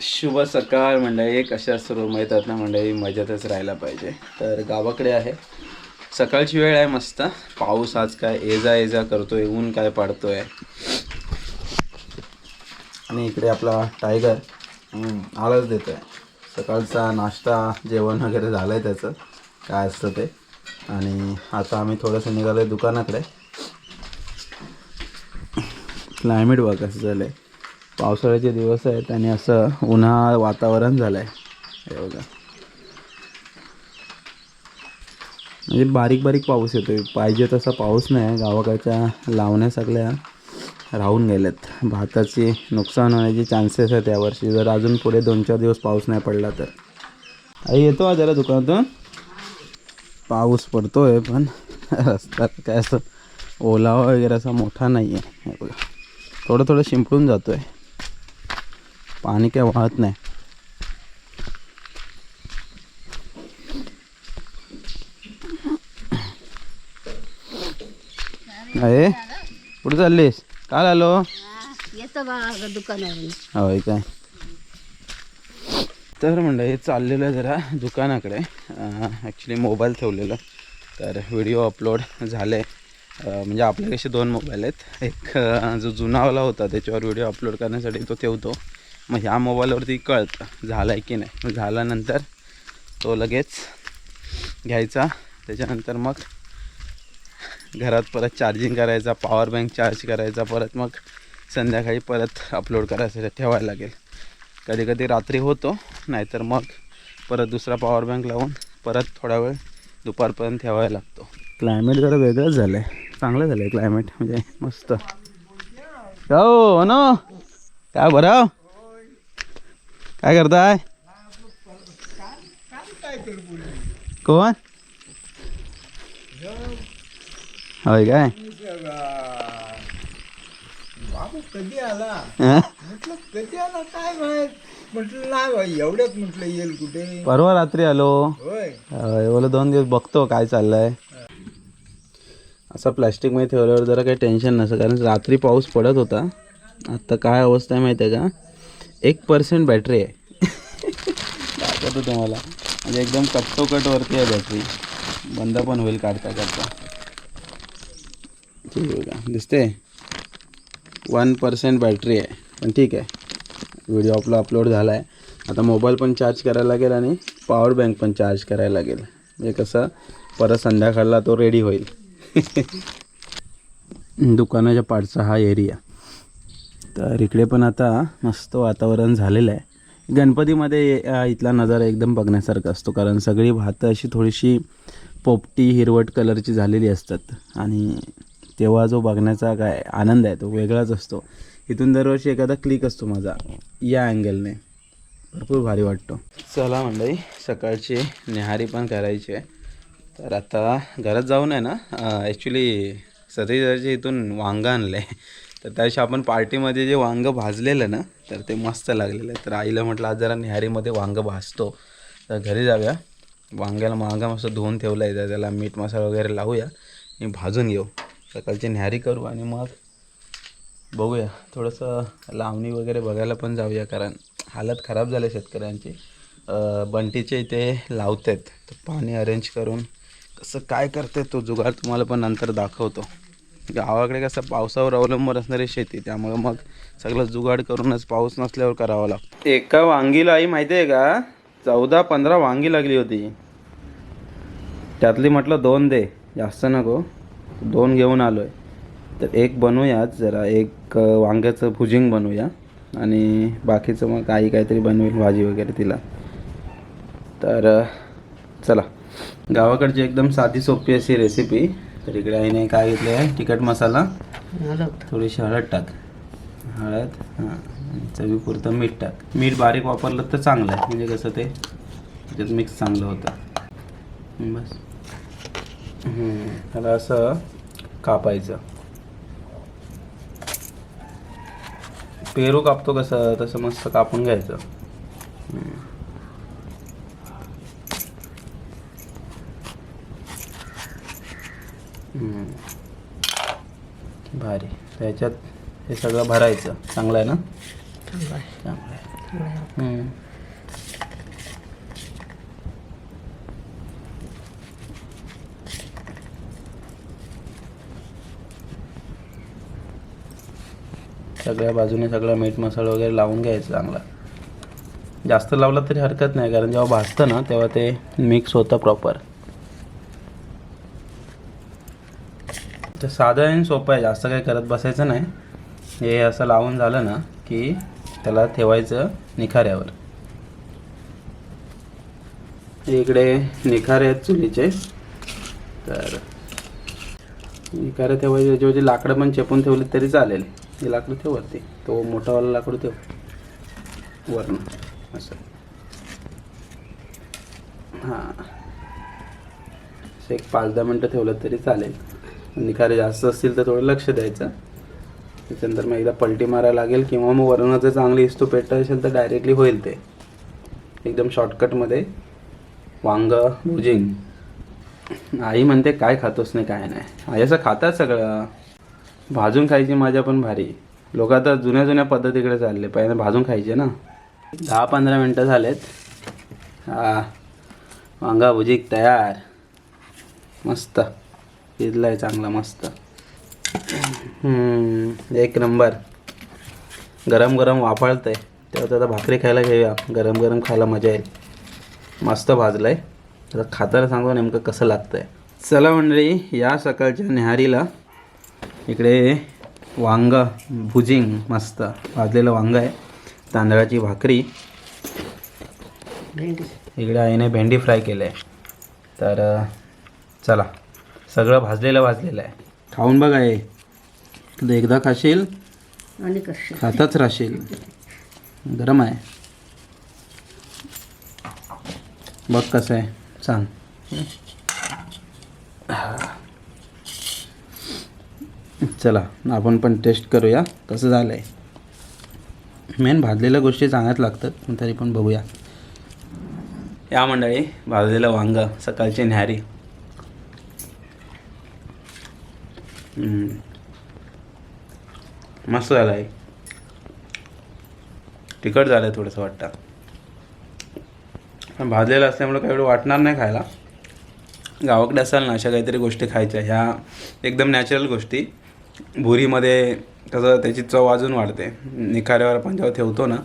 शुभ सकाळ मंडळी कशा सर्व येतात ना मंडळी मजेतच राहायला पाहिजे. तर गावाकडे आहे. सकाळची वेळ आहे मस्त. पाऊस आज काय एजा एजा करतोय ऊन काय पाडतोय. आणि इकडे आपला टायगर हम्म, आळस देतोय. सकाळचा नाश्ता जेवण वगैरे झालं आहे त्याचं. काय असतं ते. आणि आता आम्ही थोडंसं निघालो आहे दुकानाकडे. क्लायमेट बघा कसं झालं आहे पावसाळ्याचे दिवस आहेत आणि असं उन्हाळ वातावरण झालं आहे हे बघा. म्हणजे बारीक बारीक पाऊस येतो आहे पाहिजे तसा पाऊस नाही. गावाकडच्या लावण्या सगळ्या राहून गेल्यात. भाताची नुकसान होण्याचे चान्सेस आहेत यावर्षी. जर अजून पुढे दोन चार दिवस पाऊस नाही पडला तर. आई येतो का जरा दुकानातून. पाऊस पडतो आहे पण रस्ता काय असं ओलावा वगैरे असा मोठा नाही आहे थोडं थोडं शिंपडून आहे पाणी काय वाहत नाही. अरे कुठे चाललीस? काल आलो. येतो होय काय? तर म्हणलं हे चाललेलं आहे जरा दुकानाकडे. ॲक्च्युली मोबाईल ठेवलेलं. तर व्हिडिओ अपलोड झाले म्हणजे आपल्या कसे दोन मोबाईल आहेत. एक जो जुनावाला होता त्याच्यावर व्हिडिओ अपलोड करण्यासाठी तो ठेवतो. मग ह्या मोबाईलवरती कळतं झालं आहे की नाही. मग झाल्यानंतर तो लगेच घ्यायचा. त्याच्यानंतर मग घरात परत चार्जिंग करायचा पॉवर बँक चार्ज करायचा परत मग संध्याकाळी परत अपलोड करायचं ठेवायला लागेल. कधी कधी रात्री होतो नाहीतर मग परत दुसरा पॉवर बँक लावून परत थोडा वेळ दुपारपर्यंत ठेवायला लागतो. क्लायमेट जरा वेगळंच झालं आहे चांगलं झालं आहे क्लायमेट म्हणजे मस्त. हो ना काय बरं? काय करताय? कोण? होय काय? बाबू कधी आला? म्हटलं कधी आला? काय माहीत? म्हटलं नाही एवढ्यात म्हटलं येईल कुठे? परवा रात्री आलो. होय. एवढं दोन दिवस बघतो काय चाललंय. असं प्लॅस्टिकमध्ये ठेवल्यावर जरा काही टेन्शन नसतं कारण रात्री पाऊस पडत होता. आत्ता काय अवस्था आहे माहिती आहे का? एक पर्सेंट बॅटरी आहे. दाखवतो तुम्हाला. म्हणजे एकदम कट्टोकटवरती आहे बॅटरी बंद पण होईल काढता काढता. ठीक आहे का दिसते वन पर्सेंट बॅटरी आहे. पण ठीक आहे. व्हिडिओ आपला अपलोड झाला आहे आता मोबाईल पण चार्ज करायला लागेल आणि पॉवर बँक पण चार्ज करायला लागेल. म्हणजे कसं परत संध्याकाळला तो रेडी होईल. दुकानाच्या पाठचा हा एरिया तर इकडे पण आता मस्त वातावरण झालेलं आहे. गणपतीमध्ये इथला नजारा एकदम बघण्यासारखा असतो. कारण सगळी भातं अशी थोडीशी पोपटी हिरवट कलरची झालेली असतात. आणि तेव्हा जो बघण्याचा काय आनंद आहे तो वेगळाच असतो. इथून दरवर्षी एखादा क्लिक असतो माझा या अँगलने भरपूर भारी वाटतो. चला मंडळी सकाळची निहारी पण करायची आहे. तर आता घरात जाऊन आहे ना ॲक्च्युली सतीजाच्या इथून वांगं आणलं आहे तर त्याशी आपण पार्टीमध्ये जे वांगं भाजलेलं ना तर ते मस्त लागलेलं आहे. तर आईला म्हटलं आज जरा निहारीमध्ये वांगं भाजतो. तर घरी जाऊया. वांग्याला मागं मस्त धुवून ठेवलं आहे तर त्याला मीठ मसाला वगैरे लावूया. आणि भाजून घेऊ. सकाळची निहारी करू आणि मग बघूया. थोडंसं लावणी वगैरे बघायला पण जाऊया कारण हालत खराब झाले शेतकऱ्यांची. बंटीचे इथे लावतात. तर पाणी अरेंज करून कसं काय करते तो जुगाड तुम्हाला पण नंतर दाखवतो. गावाकडे कसं पावसावर अवलंबून असणारी शेती त्यामुळं मग सगळं जुगाड करूनच पाऊस नसल्यावर करावं लागतं. एका वांगीला आई माहिती आहे का? चौदा पंधरा वांगी लागली होती. त्यातली म्हटलं दोन दे जास्त नको. दोन घेऊन आलो आहे तर एक बनवूयाच जरा एक वांग्याचं भुजिंग बनवूया. आणि बाकीचं मग आई काहीतरी बनवेल भाजी वगैरे तिला. तर चला. गावाकडची एकदम साधी सोपी अशी रेसिपी तर इकडे आईने काय घेतलं आहे तिखट मसाला. थोडीशी हळद टाक. हळद हां. आणि चवीपुरतं मीठ टाक. मीठ बारीक वापरलं तर चांगलं आहे. म्हणजे कसं ते? त्याच्यात मिक्स चांगलं होतं. बस. त्याला असं कापायचं. पेरू कापतो कसं? तसं मस्त कापून घ्यायचं हम्म. हम्म. भारी. त्याच्यात हे सगळं भरायचं. चांगलं आहे ना? चांगलं आहे. हम्म. सगळ्या बाजूने सगळं मीठ मसाला वगैरे लावून घ्यायचं चांगला. जास्त लावला तरी हरकत नाही कारण जेव्हा भाजतं ना तेव्हा ते मिक्स होतं प्रॉपर तर साधं आणि सोपं आहे जास्त काही करत बसायचं नाही. हे असं लावून झालं ना की त्याला ठेवायचं निखाऱ्यावर. इकडे निखारे आहेत चुलीचे. तर निखारे ठेवायचे त्याच्यावरती लाकडं पण चेपून ठेवली तरी चालेल. हे लाकडं ठेव वरती. तो मोठावाला लाकडं ठेव. वरण असं. हां. असं एक पाच दहा मिनटं ठेवलं तरी चालेल. निखारे जास्त असतील तर थोडं लक्ष द्यायचं. त्याच्यानंतर मग एकदा पलटी मारायला लागेल किंवा मग वरून जर चांगली इस्तू पेटत असेल तर डायरेक्टली होईल ते. एकदम शॉर्टकटमध्ये वांग भुजिंग. आई म्हणते काय खातोस नाही काय नाही. आई असं खातात सगळं. भाजून खायची माझ्या पण भारी. लोक आता जुन्या जुन्या पद्धतीकडे चालले. पहिले भाजून खायचे ना. दहा पंधरा मिनटं झालेत. हा. वांगा भुजिक तयार. मस्त. शिजलाय चांगला मस्त. एक नंबर. गरम गरम वाफाळतंय. तेव्हा आता भाकरी खायला घेऊया. गरम गरम खायला मजा येईल. मस्त भाजलंय. तर खाताना सांगतो नेमकं कसं लागतंय. चला मंडळी या सकाळच्या न्याहारीला इकडे वांग भुजिंग मस्त भाजलेलं वांग आहे. तांदळाची भाकरी. इकडे आईने भेंडी फ्राय केलं आहे तर चला. सगळं भाजलेलं भाजलेलं आहे. खाऊन बघ तू एकदा खाशील आणि कशी? खातच राहशील गरम आहे. बघ कसं आहे. सांग चला आपण पण टेस्ट करूया कसं झालं आहे मेन भाजलेल्या गोष्टी चांगल्याच लागतात तरी पण बघूया. या मंडळी भाजलेलं वांग सकाळची न्याहारी हम्म. मस्त झालं आहे तिखट झालं आहे थोडंसं वाटतं. पण भाजलेलं असल्यामुळे काही एवढं वाटणार नाही खायला. गावाकडे असाल ना अशा काहीतरी गोष्टी खायच्या. ह्या एकदम नॅचरल गोष्टी. भुरीमध्ये कसं त्याची चव अजून वाढते. निखाऱ्यावर आपण जेव्हा ठेवतो ना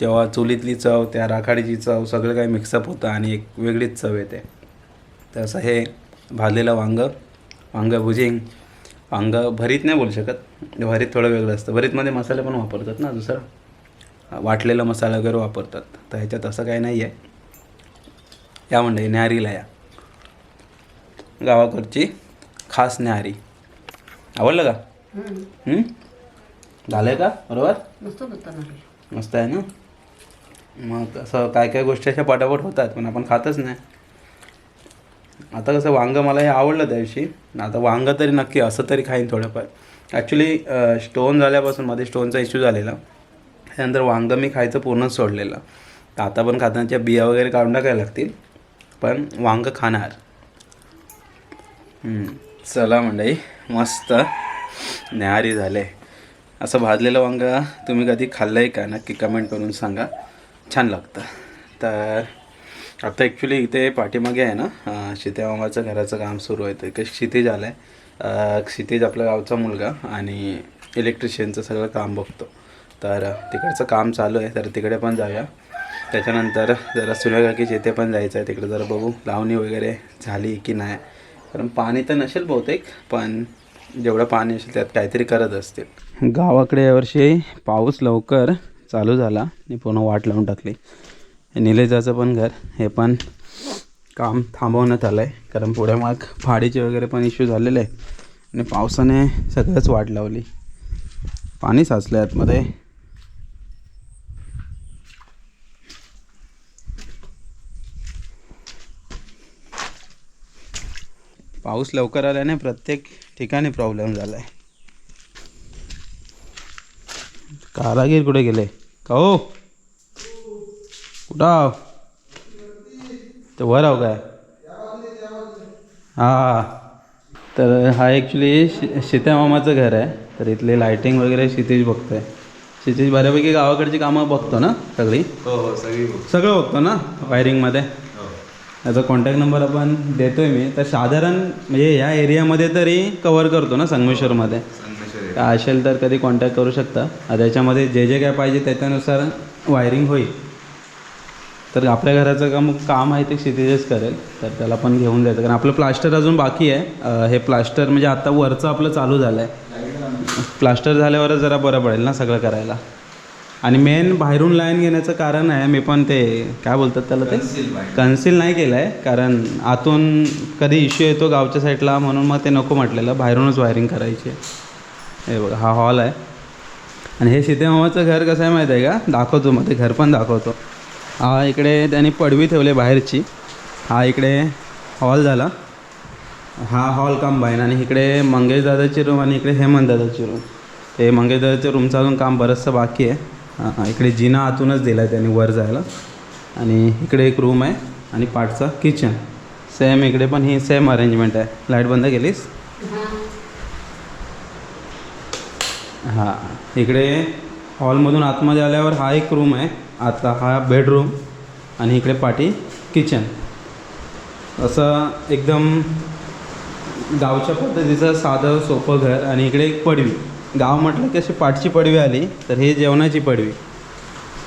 तेव्हा चुलीतली चव त्या राखाडीची चव सगळं काही मिक्सअप होतं आणि एक वेगळीच चव येते. तर असं हे भाजलेलं वांग वांग भुजिंग वांग भरीत नाही बोलू शकत. भरीत थोडं वेगळं असतं. भरीतमध्ये मसाले पण वापरतात ना दुसरं? वाटलेला मसाला वगैरे वापरतात. तर ह्याच्यात असं काही नाही आहे या मंडळी न्याहारीला या. गावाकडची खास न्याहारी. आवडलं का? झालं का? बरोबर? मस्त आहे ना? मग असं काय काय गोष्टी अशा पटापट होतात पण आपण खातच नाही. आता कसं वांगं मला हे आवडलं त्या दिवशी आता वांगं तरी नक्की असं तरी खाईन थोडंफार. ॲक्च्युली स्टोन झाल्यापासून मध्ये स्टोनचा इश्यू झालेला. त्यानंतर वांगं मी खायचं पूर्णच सोडलेलं. तर आता पण खातानाच्या बिया वगैरे काढून टाकायला लागतील. पण वांगं खाणार. चला मंडई मस्त. न्याहारी झाले. असं भाजलेलं वांगं तुम्ही कधी खाल्लं आहे का? नक्की कमेंट करून सांगा. छान लागतं. तर आता ॲक्च्युली इथे पाठीमागे आहे ना अं, घराचं काम सुरू आहे. तर क्षितिज आलं आहे क्षितिज आपल्या गावचा मुलगा आणि इलेक्ट्रिशियनचं सगळं काम बघतो. तर तिकडचं काम चालू आहे. तर तिकडे पण जाऊया. त्याच्यानंतर जरा सूर्यकाकीच्या इथे पण जायचं आहे. तिकडे जरा बघू लावणी वगैरे झाली की नाही. कारण पाणी तर नसेल बहुतेक पण जेवढं पाणी असेल त्यात काहीतरी करत असतील. गावाकडे यावर्षी पाऊस लवकर चालू झाला. आणि पूर्ण वाट लावून टाकली. निलेजाचं पण घर. हे पण काम थांबवण्यात आलं आहे कारण पुढे मग फाडीचे वगैरे पण इश्यू झालेले आहे आणि पावसाने सगळंच वाट लावली. पाणी साचलं आहे आतमध्ये. पाऊस लवकर आल्याने प्रत्येक ठिकाणी प्रॉब्लेम झाला आहे कारागीर कुठे गेले? का हो कुठं आहो? ते वर आहो काय? हां. तर हा ॲक्च्युली शि शित्या मामाचं घर आहे. तर इथले लायटिंग वगैरे क्षितिज बघतोय. क्षितिज बऱ्यापैकी गावाकडची कामं बघतो ना सगळी? हो हो सगळी सगळं बघतो ना वायरिंगमध्ये हो. याचा कॉन्टॅक्ट नंबर आपण देतोय मी. तर साधारण म्हणजे या एरियामध्ये तरी कवर करतो ना संगमेश्वरमध्ये. काय असेल तर कधी कॉन्टॅक्ट करू शकता. त्याच्यामध्ये जे जे काय पाहिजे त्याच्यानुसार वायरिंग होईल. तर आपल्या घराचं काम काम आहे ते क्षितिजच करेल तर त्याला पण घेऊन जायचं. कारण आपलं प्लास्टर अजून बाकी आहे. हे प्लास्टर म्हणजे आता वरचं आपलं चालू झालं आहे प्लास्टर झाल्यावरच जरा बरं पडेल ना सगळं करायला. आणि मेन बाहेरून लाईन घेण्याचं कारण आहे मी पण ते काय बोलतात त्याला ते? कन्सिल नाही केलं आहे कारण आतून कधी इश्यू येतो गावच्या साईडला म्हणून मग ते नको म्हटलेलं बाहेरूनच वायरिंग करायची आहे. हे बघा हा हॉल आहे. आणि हे सीते मामाचं घर कसं आहे माहीत आहे का? दाखवतो मग ते घर पण दाखवतो. हा इकडे त्यांनी पडवी ठेवले बाहेरची. हा इकडे हॉल झाला. हा हॉल काम आहे आणि इकडे मंगेश दादाची रूम आणि इकडे हेमंत दादाची रूम ते मंगेश दादाच्या रूमचं अजून काम बरंचसं बाकी आहे. हां इकडे जिना आतूनच दिला आहे त्यांनी वर जायला. आणि इकडे एक रूम आहे आणि पाठचा किचन सेम इकडे पण ही सेम अरेंजमेंट आहे. लाइट बंद केलीस? हां इकडे हॉलमधून आतमध्ये आल्यावर हा एक रूम आहे. आता हा बेडरूम आणि इकडे पाठी किचन असं एकदम गावच्या पद्धतीचं साधं सोपं घर आणि इकडे एक पडवी. गाव म्हटलं की अशी पाठची पडवी आली तर हे जेवणाची पडवी.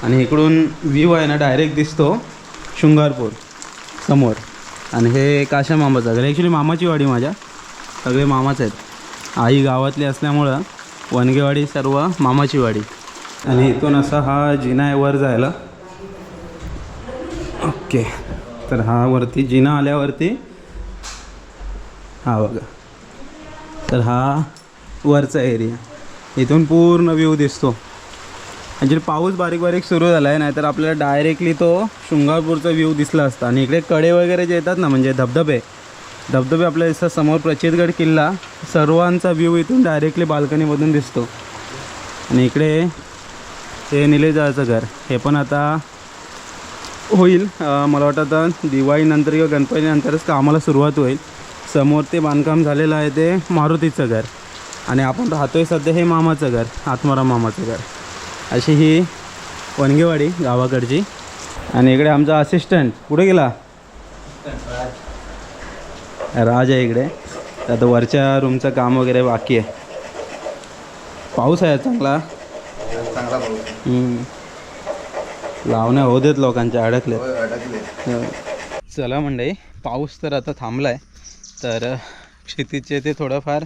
आणि इकडून व्ह्यू आहे ना डायरेक्ट दिसतो शृंगारपूर समोर. आणि हे काशा मामाचं घर. ॲक्च्युली मामाची वाडी माझ्या. सगळे मामाच आहेत. आई गावातली असल्यामुळं वनगेवाडी सर्व मामाची वाडी. आणि इथून असा हा जिना आहे वर जायला. ओके. तर हा वरती जिना आल्यावरती हा बघा. तर हा वरचा एरिया इथून पूर्ण व्ह्यू दिसतो. म्हणजे पाऊस बारीक बारीक सुरू झाला आहे नाहीतर आपल्याला डायरेक्टली तो शृंगारपूरचा व्ह्यू दिसला असता. आणि इकडे कडे वगैरे जे येतात ना म्हणजे धबधबे धबधबे आपल्या दिसतात समोर प्रचितगड किल्ला सर्वांचा व्ह्यू इथून डायरेक्टली बाल्कनीमधून दिसतो. आणि इकडे हे निलेजाचं घर. हे पण आता होईल. मला वाटतं आता दिवाळीनंतर किंवा गणपतीनंतरच कामाला सुरुवात होईल. समोर ते बांधकाम झालेलं आहे ते मारुतीचं घर. आणि आपण राहतोय सध्या हे मामाचं घर आत्माराम मामाचं घर. अशी ही वनगेवाडी गावाकडची. आणि इकडे आमचा असिस्टंट कुठे गेला? राज आहे इकडे. आता वरच्या रूमचं काम वगैरे बाकी आहे. पाऊस आहे चांगला. चांगला हम्म. लावण्या होऊ देत लोकांच्या अडकले अडकले चला मंडळी पाऊस तर आता थांबला आहे तर क्षितिजचे ते थोडंफार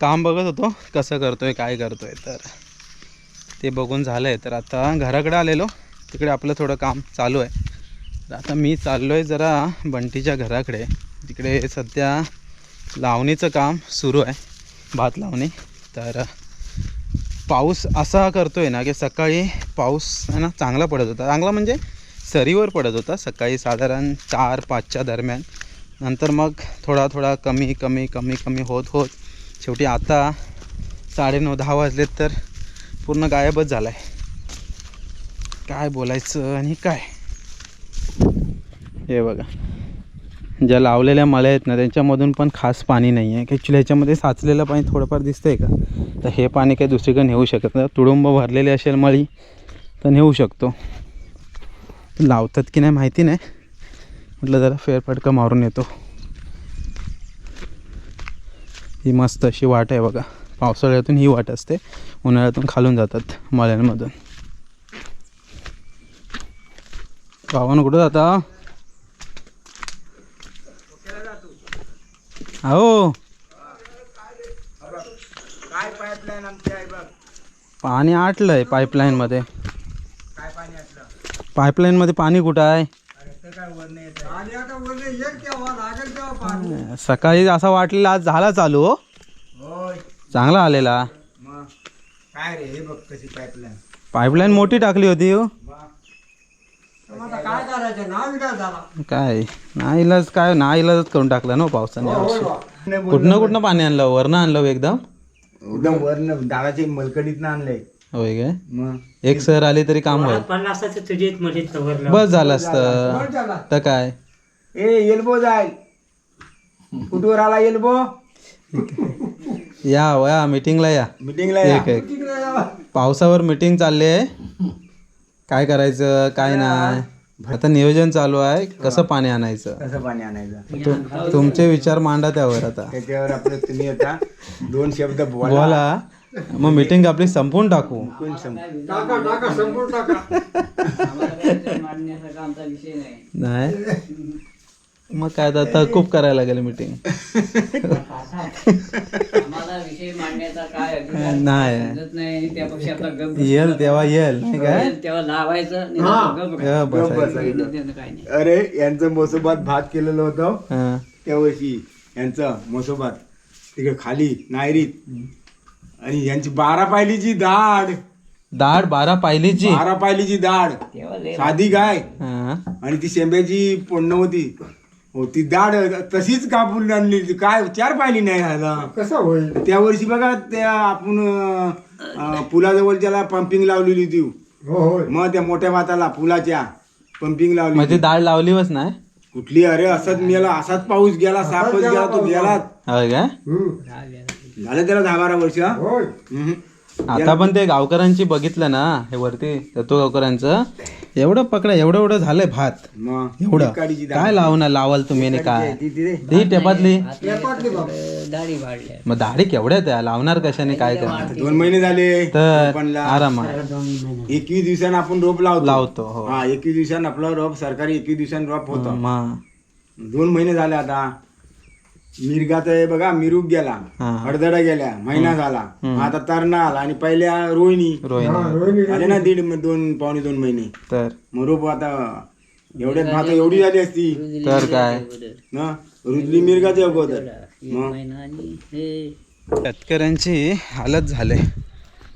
काम बघत होतो कसं करतोय काय करतोय तर. ते बघून झालं आहे तर आता घराकडे आलेलो तिकडे आपलं थोडं काम चालू आहे. तर आता मी चाललो आहे जरा बंटीच्या घराकडे तिकडे सध्या लावणीचं काम सुरू आहे भात लावणी. तर पाऊस असा करतोय ना की सकाळी पाऊस आहे ना चांगला पडत होता. चांगला म्हणजे सरीवर पडत होता. सकाळी साधारण चार पाचच्या दरम्यान. नंतर मग थोडा थोडा कमी कमी कमी कमी होत होत. शेवटी आता साडेनऊ दहा वाजलेत तर पूर्ण गायबच झाला आहे काय बोलायचं आणि काय? हे बघा. ज्या लावलेल्या मळ्या आहेत ना त्यांच्यामधून पण खास पाणी नाही आहे ॲक्च्युली ह्याच्यामध्ये साचलेलं पाणी थोडंफार दिसतं आहे का? तर हे पाणी काही दुसरीकडे नेऊ शकत नाही. तुडुंब भरलेली असेल मळी तर नेऊ शकतो. लावतात की नाही माहिती नाही. म्हटलं जरा फेरफटका मारून येतो. ही मस्त अशी वाट आहे बघा. पावसाळ्यातून ही वाट असते. उन्हाळ्यातून खालून जातात मळ्यांमधून. गावानं कुठं जाता? हो काय पाईपलाईन आमची आहे बघ. पाणी आटलंय पाईपलाईनमध्ये काय पाणी असलं पाईपलाईनमध्ये पाणी कुठं आहे? अरे ते काय वर नाही येत आणि आता वर नाही येईल केव्हा लागेल तेव्हा पाणी. सकाळी असं वाटलेलं आज झाला चालू हो. होय. चांगला आलेला. मग काय रे हे बघ कशी पाईपलाईन पाईपलाईन मोठी टाकली होती हो. काय करायचं? ना विकास झाला. काय? ना इलाज काय? ना इलाजच करून टाकला ना हो पावसाने यावर्षी. कुठनं कुठनं पाणी आणलं? वरनं आणलं हो एकदम? एकदम वरनं. दादाची मलकडीतनं आणलंय. होय काय? मग? एक सर आली तरी काम होईल. पन्नासाचं तुझे मध्ये तवरला बस झालं असतं. तर काय? ए एल्बो जाय. कुठवर आला एल्बो? या या. मीटिंगला या. मिटिंगला एक. एक पावसावर मीटिंग चालली आहे. काय करायचं काय नाही? आता नियोजन चालू आहे. कसं पाणी आणायचं? कसं पाणी आणायचं? तु- तुमचे विचार मांडा त्यावर आता. त्याच्यावर आपलं तुम्ही आता दोन शब्द बोला. बोला. मग मीटिंग आपली संपवून टाकू. कोण सम- नाही? मग काय आता तहकूब करायला लागेल मीटिंग विषय मांडण्याचा काय अधिकार नाही. समजत नाही. त्यापेक्षा आपला गप येल तेव्हा येल नाही काय तेव्हा लावायचं आणि गप ग बसायचं. बसायचं. त्यानं काय नाही. अरे यांचं मोसोबात भात केलेलं होतं. हा. त्या वर्षी यांचं मोसोबात. तिकडे खाली नायरीत. आणि यांची बारा पायलीची दाढ. दाढ बारा पायलीची? बारा पायलीची दाढ. तेव्हा लय साधी गाय. हा. आणि ती शेंब्याची पोडणं होती. हो ती दाढ तशीच कापून आणली होती. काय चार पायली नाही झाला कसं होईल? त्या वर्षी बघा त्या आपण अं, पुलाजवळ त्याला पंपिंग लावलेली होती. हो होय. मग त्या मोठ्या भाताला पुलाच्या पंपिंग लावली होती. दाढ लावलीच नाही? कुठली? अरे असंच मेला असाच पाऊस गेला सापच गेला तो गेला होय काय हम्म. झालं त्याला दहा बारा वर्ष होय. हम्म. आता पण ते गावकऱ्यांची बघितलं ना हे वरती दत्तो गावकऱ्यांचं. एवढं पकडा एवढं एवढं झालंय भात. मग एवढं. काडीची. काय लावणार लावाल तुम्ही काय? ती- ती रे. ती टेपातली. आपल्याकडे दाढी वाढल्या मग दाढी केवढ्या त्या लावणार कशाने काय करणार? दोन महिने झाले. तर. आरामात. एकवीस दिवसानं आपण रोप लावतो. लावतो हो. हा एकवीस दिवसानं आपलं रोप सरकारी एकवीस दिवसानं रोप होतं. मग. दोन महिने झाले आता. मिरगात आहे बघा मिरूक गेला. हडदडा गेल्या महिना झाला. आता तरणा आला आणि पहिल्या रोहिणी. रोहिणी. आले ना दीड दोन पावणे दोन महिने. तर? मग रोप आता एवढ्यात भात एवढी झाली असती. तर काय? ना? रुजली मिरगाचे अगोदर. हे. शेतकऱ्यांची हालत झाले.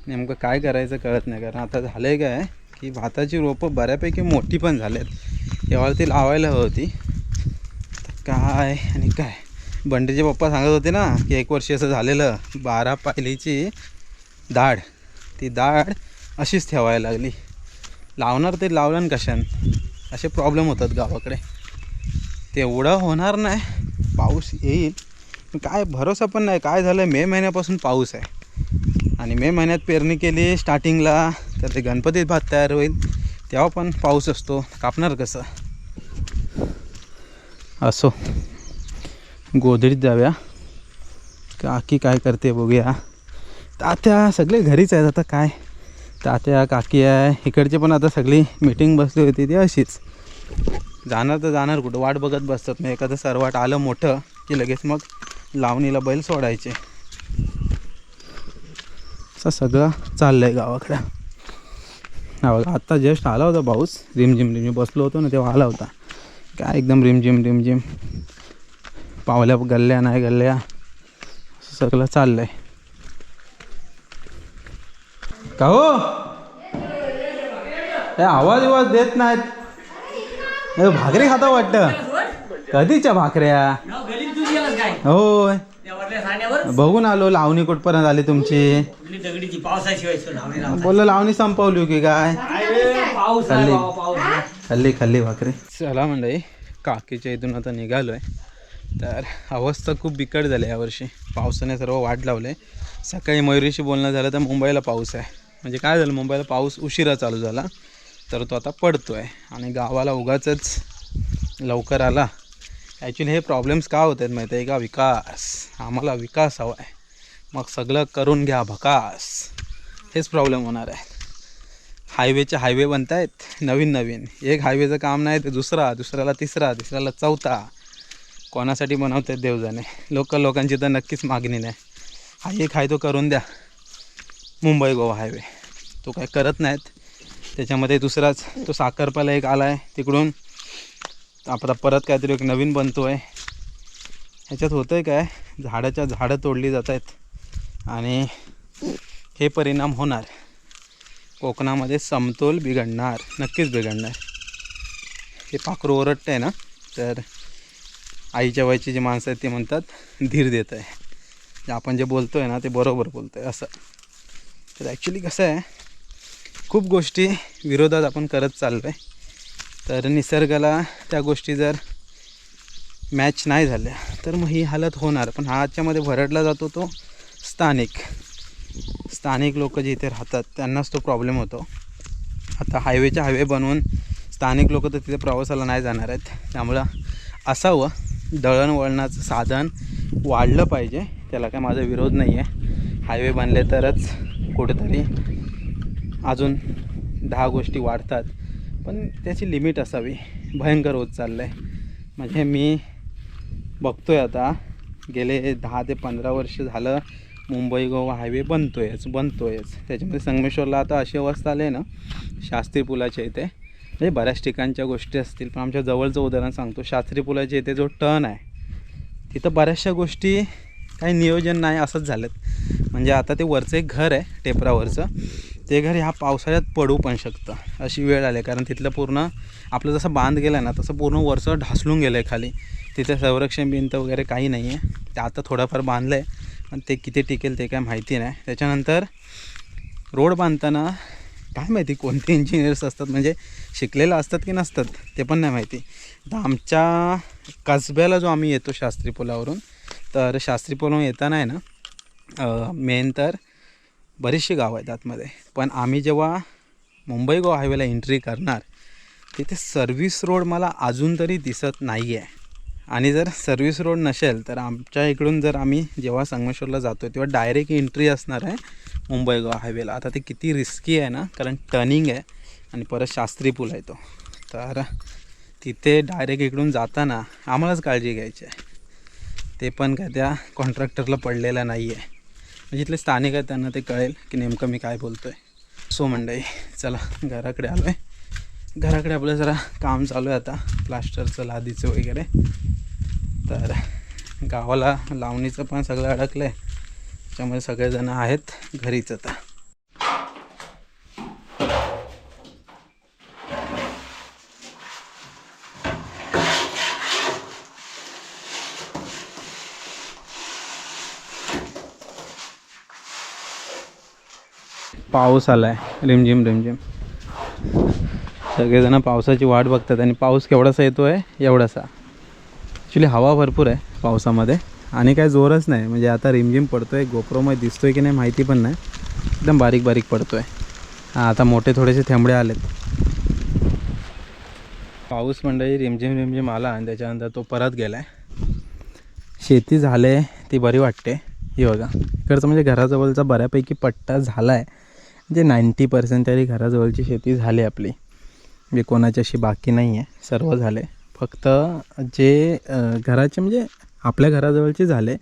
नेमकं काय करायचं कळत नाही कारण आता झालंय काय की भाताची रोपं बऱ्यापैकी मोठी पण झालेत. यावर ती लावायला हवी होती. काय आणि काय? बंडेचे पप्पा सांगत होते ना की एक वर्षी असं झालेलं बारा पायलीची दाढ. ती दाढ अशीच ठेवायला लागली. लावणार ते लावलं कशान? असे प्रॉब्लेम होतात गावाकडे. तेवढं होणार नाही पाऊस येईल. काय भरोसा पण नाही काय झालं मे महिन्यापासून पाऊस आहे. आणि मे महिन्यात पेरणी केली स्टार्टिंगला तर ते गणपतीत भात तयार होईल. तेव्हा पण पाऊस असतो. कापणार कसं? असो. गोधडीत जाऊया काकी काय करते बघूया. तात्या सगळे घरीच आहेत आता काय. तात्या काकी आहे. इकडचे पण आता सगळी मीटिंग बसली होती ती अशीच. जाणार तर जाणार कुठं वाट बघत बसतात. मग एखादं सरवाट आलं मोठं की लगेच मग लावणीला बैल सोडायचे. असं सगळं चाललं आहे गावाकडं. हा बघा आत्ता जस्ट आला होता पाऊस. रिमझिम रिमझिम बसलो होतो ना तेव्हा आला होता. काय एकदम रिमझिम रिमझिम. पावल्या गल्ल्या नाही गल्ल्या सगळं चाललंय. का हो? हे आवाज विवाज देत नाहीत. भाकरी खाता वाटतं. कधीच्या भाकऱ्या? होय. बघून आलो लावणी कुठपर्यंत आली तुमची? आपली लावणी बोललो लावणी संपवली की काय? खाल्ली. खाल्ली खाल्ली भाकरी. चला मंडळी काकीच्या इथून आता निघालोय. तर अवस्था खूप बिकट झाली यावर्षी. पावसाने सर्व वाट लावले. सकाळी मयुरीशी बोलणं झालं तर मुंबईला पाऊस आहे. म्हणजे काय झालं? मुंबईला पाऊस उशिरा चालू झाला. तर तो आता पडतो आहे आणि गावाला उगाचच लवकर आला. ॲक्च्युली हे प्रॉब्लेम्स का होत आहेत माहीत आहे का? विकास. आम्हाला विकास हवा आहे. मग सगळं करून घ्या भकास. हेच प्रॉब्लेम होणार आहे. हायवेचे हायवे बनत आहेत नवीन नवीन. एक हायवेचं काम नाही ते दुसरा दुसऱ्याला तिसरा तिसऱ्याला चौथा. कोणासाठी बनवतात देवजाने? लोकल लोकांची तर नक्कीच मागणी नाही. हा एक आहे तो करून द्या. मुंबई गोवा हायवे. तो काय करत नाहीत. त्याच्यामध्ये दुसराच तो साखरपाला एक आला आहे तिकडून. आता परत काहीतरी एक नवीन बनतो आहे ह्याच्यात होतं आहे काय? झाडाच्या झाडं तोडली जात आहेत आणि हे परिणाम होणार. कोकणामध्ये समतोल बिघडणार. नक्कीच बिघडणार. हे पाखरू ओरडतं आहे ना? तर आईच्या वयाची जी माणसं आहेत ते म्हणतात धीर देत आहे. जे आपण जे बोलतो आहे ना ते बरोबर बोलतो आहे असं. तर ॲक्च्युली कसं आहे खूप गोष्टी विरोधात आपण करत चाललो आहे तर निसर्गाला त्या गोष्टी जर मॅच नाही झाल्या तर मग ही हालत होणार. पण आजच्यामध्ये भरडला जातो तो स्थानिक. स्थानिक लोक जे इथे राहतात त्यांनाच तो प्रॉब्लेम होतो. आता हायवेच्या हायवे बनवून स्थानिक लोक तर तिथे प्रवासाला नाही जाणार आहेत. त्यामुळं असावं. दळणवळणाचं साधन वाढलं पाहिजे. त्याला काय माझा विरोध नाही आहे हायवे बनले तरच कुठेतरी अजून दहा गोष्टी वाढतात. पण त्याची लिमिट असावी. भयंकर होत चाललं आहे म्हणजे मी बघतो आहे आता गेले दहा ते पंधरा वर्ष झालं मुंबई गोवा हायवे बनतो आहेच बनतो आहेच त्याच्यामध्ये संगमेश्वरला आता अशी अवस्था आली आहे ना शास्त्री पुलाच्या इथे. म्हणजे बऱ्याच ठिकाणच्या गोष्टी असतील पण आमच्या जवळचं उदाहरण सांगतो. शास्त्री पुलाच्या इथे जो टर्न आहे तिथं बऱ्याचशा गोष्टी काही नियोजन नाही असंच झालं म्हणजे आता ते वरचं एक घर आहे टेपरावरचं. ते घर ह्या पावसाळ्यात पडू पण शकतं अशी वेळ आली. आहे कारण तिथलं पूर्ण आपलं जसं बांध गेलं आहे ना तसं पूर्ण वरचं ढासलून गेलं आहे खाली. तिथे संरक्षण भिंत वगैरे काही नाही आहे ते आता थोडंफार बांधलं आहे पण ते किती टिकेल ते काय माहिती नाही. त्याच्यानंतर रोड बांधताना काय माहिती कोणते इंजिनियर्स असतात म्हणजे शिकलेलं असतात की नसतात ते पण नाही माहिती. तर आमच्या कसब्याला जो आम्ही येतो शास्त्री पुलावरून तर शास्त्री पुलावरून येताना आहे ना मेन तर बरीचशी गावं आहेत आतमध्ये. पण आम्ही जेव्हा मुंबई गोवा हायवेला एंट्री करणार तिथे सर्व्हिस रोड मला अजून तरी दिसत नाही आहे आणि जर सर्व्हिस रोड नसेल तर आमच्या इकडून जर आम्ही जेव्हा संगमेश्वरला जातो तेव्हा डायरेक्ट एंट्री असणार आहे मुंबई गोवा हायवेला आता ते किती रिस्की आहे ना कारण टर्निंग आहे आणि परत शास्त्री पूल आहे तो. तर तिथे डायरेक्ट इकडून जाताना आम्हालाच काळजी घ्यायची आहे. ते पण काय त्या कॉन्ट्रॅक्टरला पडलेलं नाही आहे म्हणजे इथले स्थानिक आहेत त्यांना ते कळेल की नेमकं मी काय बोलतो आहे सो मंडई चला घराकडे आलो आहे घराकडे आपलं जरा काम चालू आहे आता प्लास्टरचं लादीचं वगैरे. तर गावाला लावणीचं पण सगळं अडकलं आहे त्याच्यामुळे सगळेजण आहेत घरीच आता. पाऊस आला आहे रिमझिम रिमझिम. सगळेजण पावसाची वाट बघतात आणि पाऊस केवढासा येतो आहे एवढासा. ॲक्च्युली हवा भरपूर आहे पावसामध्ये. आणि काय जोरच नाही. म्हणजे आता रिमझिम पडतो आहे गोप्रोमध्ये दिसतो आहे की नाही माहिती पण नाही. एकदम बारीक बारीक पडतो आहे आता मोठे थोडेसे थेंबडे आलेत. पाऊस मंडळी रिमझिम रिमझिम आला आणि त्याच्यानंतर तो परत गेला आहे शेती झाले ती बरी वाटते. ही बघा. इकडचं म्हणजे घराजवळचा बऱ्यापैकी पट्टा झाला आहे म्हणजे नाईंटी पर्सेंट तरी घराजवळची शेती झाली आपली. म्हणजे कोणाची अशी बाकी नाही आहे सर्व झाले. फक्त जे घराचे म्हणजे आपल्या घराजवळचे झाले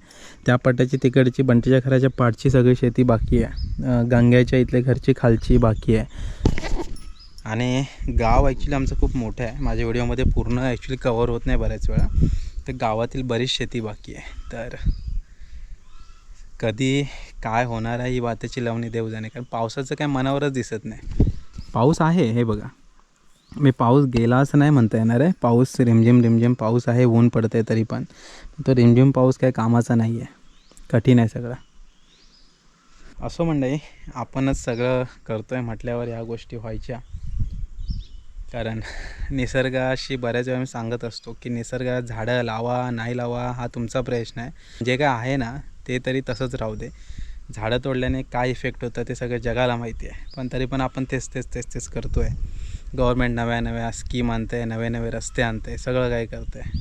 त्या पट्ट्याची तिकडची बंटीच्या घराच्या पाठची सगळी शेती बाकी आहे. गांग्याच्या गंग्याच्या इथल्या घरची खालची बाकी आहे. आणि गाव ॲक्च्युली आमचं खूप मोठं आहे. माझ्या व्हिडिओमध्ये पूर्ण ॲक्च्युली कवर होत नाही बऱ्याच वेळा. तर गावातील बरीच शेती बाकी आहे. तर कधी काय होणार आहे ही वाटेची लावणी देऊ जाणे कारण पावसाचं काय मनावरच दिसत नाही. पाऊस आहे हे बघा. मी पाऊस गेला असं नाही म्हणता येणार आहे. पाऊस रिमझिम रिमझिम पाऊस आहे ऊन पडते तरी पण. तो रिमझिम पाऊस काय कामाचा नाही आहे कठीण आहे सगळं. असं मंडळी आपणच सगळं करतो आहे म्हटल्यावर या गोष्टी व्हायच्या. कारण निसर्गाशी बऱ्याच वेळा मी सांगत असतो की निसर्गात झाडं लावा नाही लावा हा तुमचा प्रश्न आहे. जे काय आहे ना ते तरी तसंच राहू दे. झाडं तोडल्याने काय इफेक्ट होतं ते सगळं जगाला माहिती आहे. पण तरी पण आपण तेच तेच तेच तेच करतो आहे गव्हर्मेंट नव्या नव्या स्कीम आणते नवे नवे रस्ते आणते सगळं काही करतं. आहे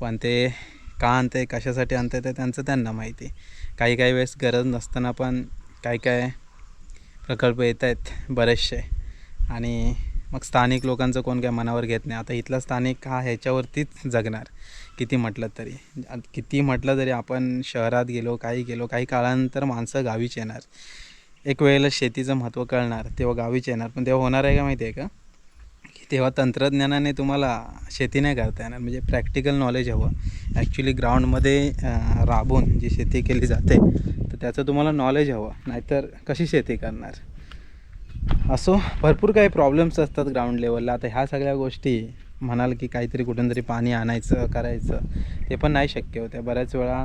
पण ते का आणते कशासाठी आणते ते त्यांचं त्यांना माहिती. काही काही वेळेस गरज नसताना पण काही काय प्रकल्प येत आहेत बरेचसे. आणि मग स्थानिक लोकांचं कोण काय मनावर घेत नाही. आता इथला स्थानिक हा ह्याच्यावरतीच जगणार. किती म्हटलं तरी. किती म्हटलं तरी आपण शहरात गेलो काही गेलो काही काळानंतर माणसं गावीच येणार. एक वेळेला शेतीचं महत्त्व कळणार तेव्हा गावीच येणार. पण तेव्हा होणार आहे का माहिती आहे का? तेव्हा तंत्रज्ञानाने तुम्हाला शेती नाही करता येणार म्हणजे प्रॅक्टिकल नॉलेज हवं. ॲक्च्युली ग्राउंडमध्ये राबून जी शेती केली जाते तर त्याचं तुम्हाला नॉलेज हवं. नाहीतर कशी शेती करणार? असो भरपूर काही प्रॉब्लेम्स असतात ग्राउंड लेवलला आता ह्या सगळ्या गोष्टी म्हणाल की काहीतरी कुठून तरी पाणी आणायचं करायचं ते पण नाही शक्य होतं. बऱ्याच वेळा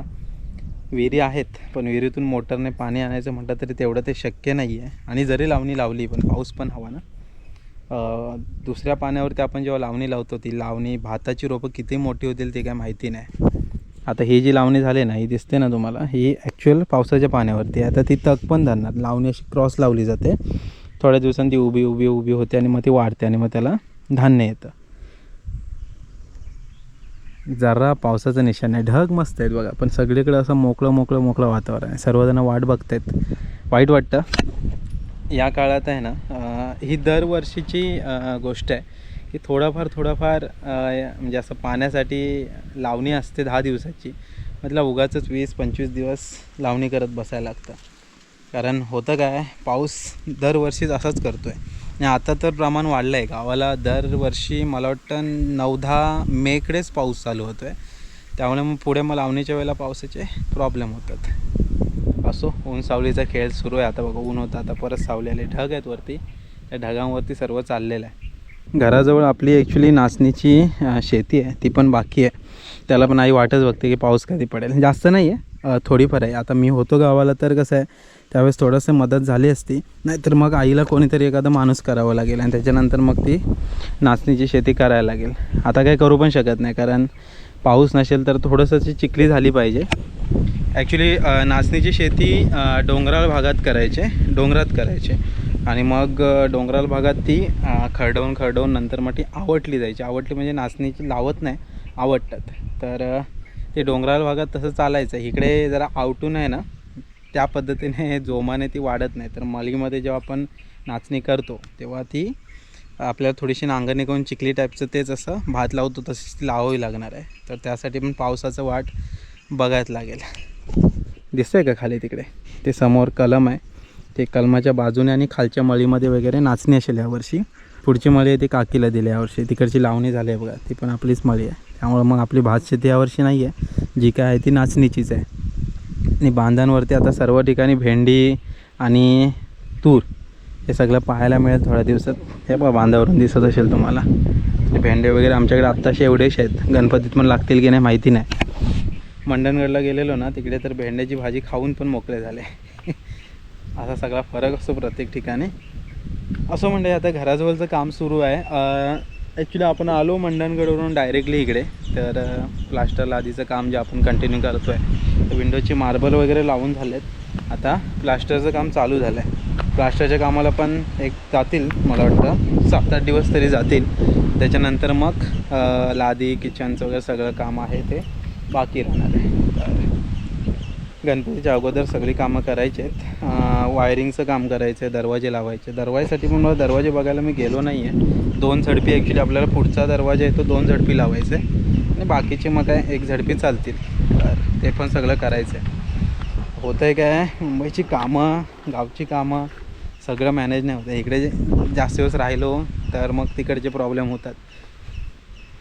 विहिरी आहेत पण विहिरीतून मोटरने पाणी आणायचं म्हटलं तरी तेवढं ते शक्य नाही आहे आणि जरी लावणी लावली पण पाऊस पण हवा ना. दुसऱ्या पाण्यावरती आपण जेव्हा लावणी लावतो ती लावणी भाताची रोपं किती मोठी होतील ते काय माहिती नाही. आता ही जी लावणी झाली ना ही दिसते ना तुम्हाला ही ॲक्च्युअल पावसाच्या पाण्यावरती आहे. आता ती तग पण धरणार लावणी अशी क्रॉस लावली जाते. थोड्या दिवसांनी ती उभी उभी उभी होते आणि मग ती वाढते आणि मग त्याला धान्य येतं. जरा पावसाचं निशाण आहे ढग मस्त आहेत बघा. पण सगळीकडे असं मोकळं मोकळं मोकळं वातावरण आहे. सर्वजण वाट बघतायत. वाईट वाटतं? या काळात आहे ना ही दरवर्षीची गोष्ट आहे की थोडाफार थोडाफार म्हणजे असं पाण्यासाठी लावणी असते दहा दिवसाची. म्हटलं उगाच वीस पंचवीस दिवस लावणी करत बसायला लागतं. कारण होतं काय पाऊस दरवर्षीच असाच करतो आहे आणि आता तर प्रमाण वाढलं आहे गावाला दरवर्षी मला वाटतं नऊ दहा मेकडेच पाऊस चालू होतो आहे त्यामुळे मग पुढे मग लावणीच्या वेळेला पावसाचे प्रॉब्लेम होतात. असो ऊन सावलीचा खेळ सुरू आहे. आता बघा ऊन होतं आता परत सावली आले. ढग आहेत वरती. त्या ढगांवरती सर्व चाललेलं आहे. घराजवळ आपली ॲक्च्युली नाचणीची शेती आहे. ती पण बाकी आहे. त्याला पण आई वाटच बघते की पाऊस कधी पडेल. जास्त नाही आहे. थोडीफार आहे. आता मी होतो गावाला तर कसं आहे त्यावेळेस थोडंसं मदत झाली असती. नाहीतर मग आईला कोणीतरी एखादा माणूस करावं लागेल आणि त्याच्यानंतर मग ती नाचणीची शेती करायला लागेल. आता काही करू पण शकत नाही कारण पाऊस नसेल तर थोडंसं अशी चिखली झाली पाहिजे. ॲक्च्युली नाचणीची शेती डोंगराळ भागात करायचे डोंगरात करायचे. आणि मग डोंगराळ भागात ती खरडवून खरडवून नंतर मग ती आवटली जायची. आवटली म्हणजे नाचणीची लावत नाही आवडतात तर ते डोंगराळ भागात तसं चालायचं. इकडे जरा आवटून आहे ना त्या पद्धतीने जोमाने ती वाढत नाही. तर मलीमध्ये जेव्हा आपण नाचणी करतो तेव्हा ती आपल्याला थोडीशी नांगरणी करून चिखली टाईपचं तेच असं भात लावतो तशीच ती लावावी लागणार आहे. तर त्यासाठी पण पावसाचं वाट बघायला लागेल. दिसतंय का खाली तिकडे? ते समोर कलम आहे. ते कलमाच्या बाजूने आणि खालच्या मळीमध्ये वगैरे नाचणी असेल यावर्षी पुढची मळी आहे ती काकीला दिली यावर्षी तिकडची लावणी झाली आहे बघा. ती पण आपलीच मळी आहे. त्यामुळं मग आपली भात शेती यावर्षी नाही आहे जी काय आहे ती नाचणीचीच आहे. आणि बांधांवरती आता सर्व ठिकाणी भेंडी आणि तूर हे सगळं पाहायला मिळेल थोड्या दिवसात. हे बघा बांधावरून दिसत असेल तुम्हाला. भेंडे वगैरे आमच्याकडे आत्ताशे एवढेच आहेत. गणपतीत पण लागतील की नाही माहिती नाही. मंडणगडला गेलेलो ना तिकडे तर भेंड्याची भाजी खाऊन पण मोकळे झाले. असा सगळा फरक असतो प्रत्येक ठिकाणी. असं म्हणजे आता घराजवळचं काम सुरू आहे. ॲक्च्युली आपण आलो मंडणगडवरून डायरेक्टली इकडे. तर प्लास्टर लादीचं काम जे आपण कंटिन्यू करतो आहे तर विंडोची मार्बल वगैरे लावून झालेत. आता प्लास्टरचं काम चालू झालं आहे प्लास्टरच्या कामाला पण एक जातील मला वाटतं. सात आठ दिवस तरी जातील. त्याच्यानंतर मग लादी किचनचं वगैरे सगळं काम आहे ते. बाकी राहणार आहे. तर गणपतीच्या अगोदर सगळी कामं करायची आहेत. वायरिंगचं काम करायचं आहे दरवाजे लावायचे. दरवाजेसाठी पण मला दरवाजे बघायला मी गेलो नाही आहे दोन झडपी ॲक्च्युली आपल्याला पुढचा दरवाजा आहे तो दोन झडपी लावायचे आणि बाकीचे मग काय एक झडपी चालतील. तर ते पण सगळं करायचं आहे होतं आहे काय मुंबईची कामं गावची कामं सगळं मॅनेज नाही होतं. इकडे जास्त दिवस राहिलो तर मग तिकडचे प्रॉब्लेम होतात.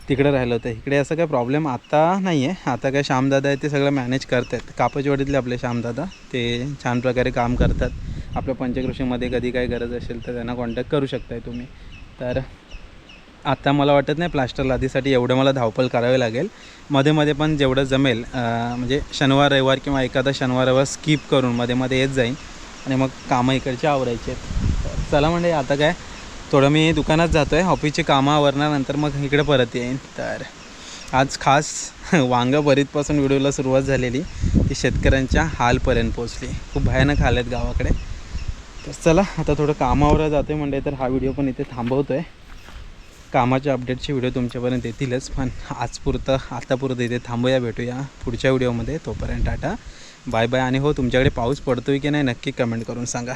तिकडे राहिलं होतं. इकडे असं काय प्रॉब्लेम आता नाही आहे आता काय श्यामदादा आहे ते सगळं मॅनेज करत आहेत कापचवाडीतले आपले श्यामदादा ते छान प्रकारे काम करतात. आपल्या पंचकृषीमध्ये कधी काय गरज असेल तर त्यांना कॉन्टॅक्ट करू शकताय तुम्ही. तर आत्ता मला वाटत नाही प्लास्टर लादीसाठी एवढं मला धावपळ करावी लागेल. मध्ये मध्ये पण जेवढं जमेल म्हणजे शनिवार रविवार किंवा एखादा शनिवार रविवार स्किप करून मध्ये मध्ये येत जाईन. आणि मग कामं इकडचे आवरायचे आहेत चला म्हणजे आता काय थोडं मी दुकानात जातो आहे ऑफिसची कामं आवरल्यानंतर मग इकडे परत येईन. तर आज खास वांगं भरीतपासून व्हिडिओला सुरुवात झालेली. ती शेतकऱ्यांच्या हालपर्यंत पोचली खूप भयानक हाल आहेत गावाकडे. तर चला आता थोडं कामावर जातो आहे म्हणजे तर हा व्हिडिओ पण इथे थांबवतो आहे कामाच्या अपडेटचे व्हिडिओ तुमच्यापर्यंत येतीलच पण आजपुरतं आतापुरतं इथे थांबूया भेटूया पुढच्या व्हिडिओमध्ये. तोपर्यंत टाटा. Bye bye. आणि हो तुमच्याकडे पाऊस पडतोय की नाही नक्की कमेंट करून सांगा.